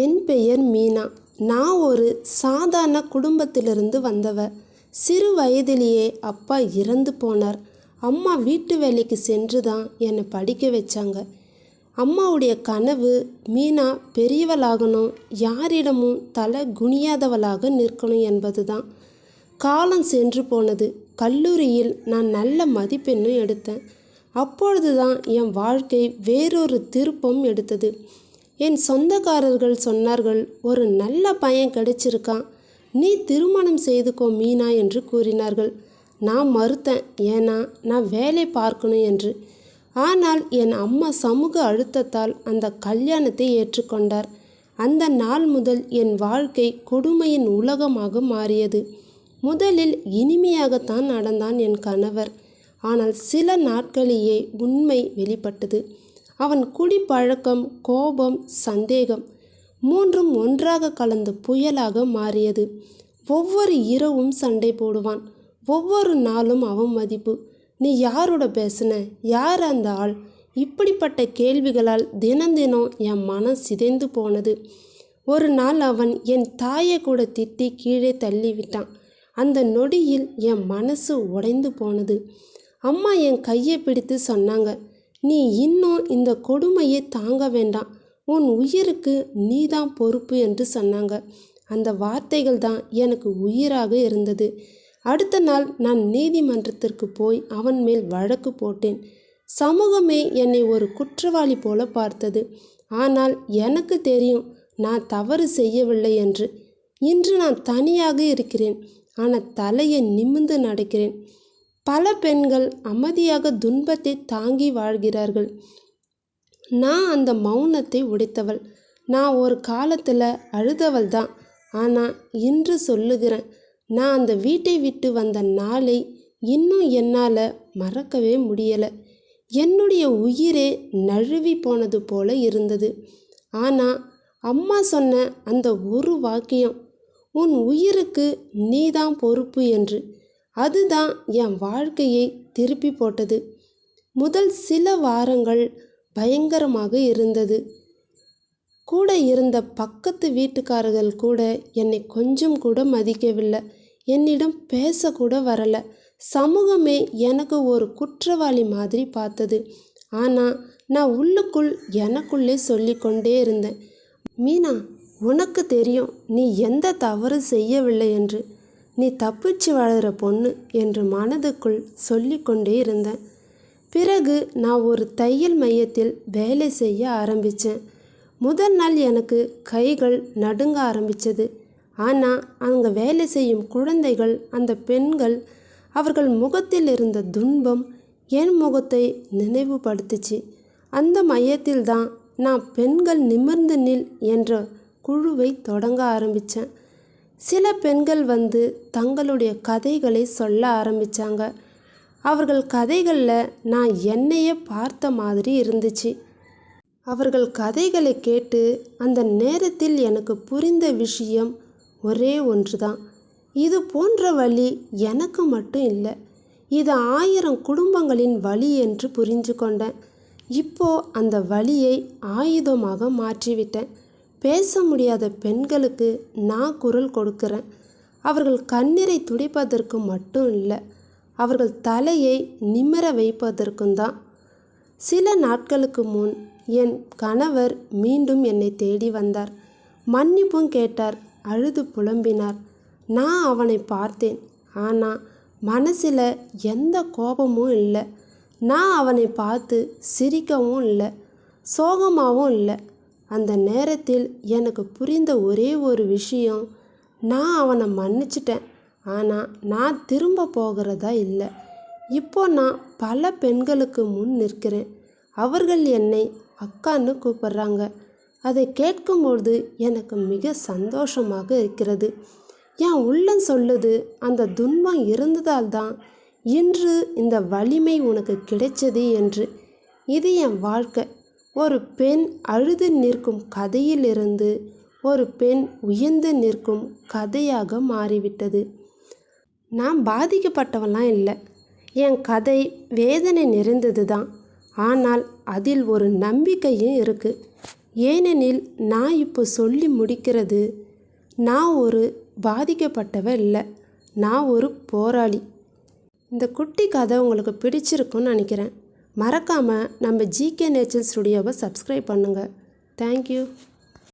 என் பெயர் மீனா. நான் ஒரு சாதாரண குடும்பத்திலிருந்து வந்தவ. சிறு வயதிலேயே அப்பா இறந்து போனார். அம்மா வீட்டு வேலைக்கு சென்று தான் என்னை படிக்க வச்சாங்க. அம்மாவுடைய கனவு மீனா பெரியவளாகணும் யாரிடமும் தலை குனியாதவளாக நிற்கணும் என்பது தான் காலம் சென்று போனது. கல்லூரியில் நான் நல்ல மதிப்பெண்ணும் எடுத்தேன். அப்பொழுது தான் என் வாழ்க்கை வேறொரு திருப்பம் எடுத்தது. என் சொந்தக்காரர்கள் சொன்னார்கள் ஒரு நல்ல பையன் கிடைச்சிருக்கான். நீ திருமணம் செய்துக்கோ மீனா என்று கூறினார்கள். நான் மறுத்தேன். ஏன்னா நான் வேலை பார்க்கணும் என்று. ஆனால் என் அம்மா சமூக அழுத்தத்தால் அந்த கல்யாணத்தை ஏற்றுக்கொண்டார். அந்த நாள் முதல் என் வாழ்க்கை கொடுமையின் உலகமாக மாறியது. முதலில் இனிமையாகத்தான் நடந்தான் என் கணவர். ஆனால் சில நாட்களிலேயே உண்மை வெளிப்பட்டது. அவன் குடிப்பழக்கம் கோபம் சந்தேகம் மூன்றும் ஒன்றாக கலந்த புயலாக மாறியது. ஒவ்வொரு இரவும் சண்டை போடுவான். ஒவ்வொரு நாளும் அவமதிப்பு நீ யாரோட பேசுன? யார் அந்த ஆள்? இப்படிப்பட்ட கேள்விகளால் தினம் தினம் என் மனம் சிதைந்து போனது. ஒரு நாள் அவன் என் தாயை கூட திட்டி கீழே தள்ளிவிட்டான். அந்த நொடியில் என் மனசு உடைந்து போனது. அம்மா என் கையை பிடித்து சொன்னாங்க நீ இன்னும் இந்த கொடுமையை தாங்க வேண்டாம். உன் உயிருக்கு நீதான் பொறுப்பு என்று சொன்னாங்க. அந்த வார்த்தைகள் தான் எனக்கு உயிராக இருந்தது. அடுத்த நாள் நான் நீதிமன்றத்திற்கு போய் அவன் மேல் வழக்கு போட்டேன். சமூகமே என்னை ஒரு குற்றவாளி போல பார்த்தது. ஆனால் எனக்கு தெரியும் நான் தவறு செய்யவில்லை என்று. இன்று நான் தனியாக இருக்கிறேன். ஆனால் தலையை நிமிர்ந்து நடக்கிறேன். பல பெண்கள் அமைதியாக துன்பத்தை தாங்கி வாழ்கிறார்கள். நான் அந்த மௌனத்தை உடைத்தவள். நான் ஒரு காலத்தில் அழுதவள் தான். ஆனால் இன்று சொல்லுகிறேன் நான் அந்த வீட்டை விட்டு வந்த நாளை இன்னும் என்னால் மறக்கவே முடியலை. என்னுடைய உயிரே நழுவி போனது போல இருந்தது. ஆனால் அம்மா சொன்ன அந்த ஒரு வாக்கியம் உன் உயிருக்கு நீதான் பொறுப்பு என்று. அதுதான் என் வாழ்க்கையை திருப்பி போட்டது. முதல் சில வாரங்கள் பயங்கரமாக இருந்தது. கூட இருந்த பக்கத்து வீட்டுக்காரர்கள் கூட என்னை கொஞ்சம் கூட மதிக்கவில்லை. என்னிடம் பேசக்கூட வரலை. சமூகமே எனக்கு ஒரு குற்றவாளி மாதிரி பார்த்தது. ஆனால் நான் உள்ளுக்குள் எனக்குள்ளே சொல்லிக்கொண்டே இருந்தேன். மீனா உனக்கு தெரியும் நீ எந்த தவறு செய்யவில்லை என்று. நீ தப்பிச்சு வளர்கிற பொண்ணு என்று மனதுக்குள் சொல்லிக்கொண்டே இருந்தேன். பிறகு நான் ஒரு தையல் மையத்தில் வேலை செய்ய ஆரம்பித்தேன் முதல் நாள் எனக்கு கைகள் நடுங்க ஆரம்பித்தது ஆனால் அங்கே வேலை செய்யும் குழந்தைகள் அந்த பெண்கள் அவர்கள் முகத்தில் இருந்த துன்பம் என் முகத்தை நினைவுபடுத்துச்சு. அந்த மையத்தில் தான் நான் பெண்கள் நிமிர்ந்து நில் என்ற குழுவை தொடங்க ஆரம்பித்தேன் சில பெண்கள் வந்து தங்களுடைய கதைகளை சொல்ல ஆரம்பித்தாங்க அவர்கள் கதைகளில் நான் என்னையே பார்த்த மாதிரி இருந்துச்சு. அவர்கள் கதைகளை கேட்டு அந்த நேரத்தில் எனக்கு புரிந்த விஷயம் ஒரே ஒன்று தான் இது போன்ற வழி எனக்கு மட்டும் இல்லை இது ஆயிரம் குடும்பங்களின் வழி என்று புரிஞ்சு கொண்டேன் இப்போ அந்த வழியை ஆயுதமாக மாற்றிவிட்டேன். பேச முடியாத பெண்களுக்கு நான் குரல் கொடுக்கிறேன். அவர்கள் கண்ணீரை துடைப்பதற்கு மட்டும் இல்லை அவர்கள் தலையை நிமிர வைப்பதற்கும் தான். சில நாட்களுக்கு முன் என் கணவர் மீண்டும் என்னை தேடி வந்தார். மன்னிப்பும் கேட்டார் அழுது புலம்பினார். நான் அவனை பார்த்தேன். ஆனால் மனசில் எந்த கோபமும் இல்லை. நான் அவனை பார்த்து சிரிக்கவும் இல்லை சோகமாகவும் இல்லை. அந்த நேரத்தில் எனக்கு புரிந்த ஒரே ஒரு விஷயம் நான் அவனை மன்னிச்சிட்டேன். ஆனால் நான் திரும்ப போகிறதா இல்லை. இப்போ நான் பல பெண்களுக்கு முன் நிற்கிறேன். அவர்கள் என்னை அக்கான்னு கூப்பிட்றாங்க. அதை கேட்கும்பொழுது எனக்கு மிக சந்தோஷமாக இருக்கிறது. என் உள்ளம் சொல்லுது அந்த துன்பம் இருந்ததால் தான் இன்று இந்த வலிமை உனக்கு கிடைச்சது என்று. இது என் வாழ்க்கை. ஒரு பெண் அழுது நிற்கும் கதையிலிருந்து ஒரு பெண் உயர்ந்து நிற்கும் கதையாக மாறிவிட்டது. நான் பாதிக்கப்பட்டவெல்லாம் இல்லை. என் கதை வேதனை நிறைந்தது தான். ஆனால் அதில் ஒரு நம்பிக்கையும் இருக்குது ஏனெனில் நான் இப்போ சொல்லி முடிக்கிறது நான் ஒரு பாதிக்கப்பட்டவ இல்லை. நான் ஒரு போராளி. இந்த குட்டி கதை உங்களுக்கு பிடிச்சிருக்குன்னு நினைக்கிறேன். மறக்காமல் நம்ம ஜிகே நேச்சர் ஸ்டுடியோவை சப்ஸ்கிரைப் பண்ணுங்கள் தேங்க்யூ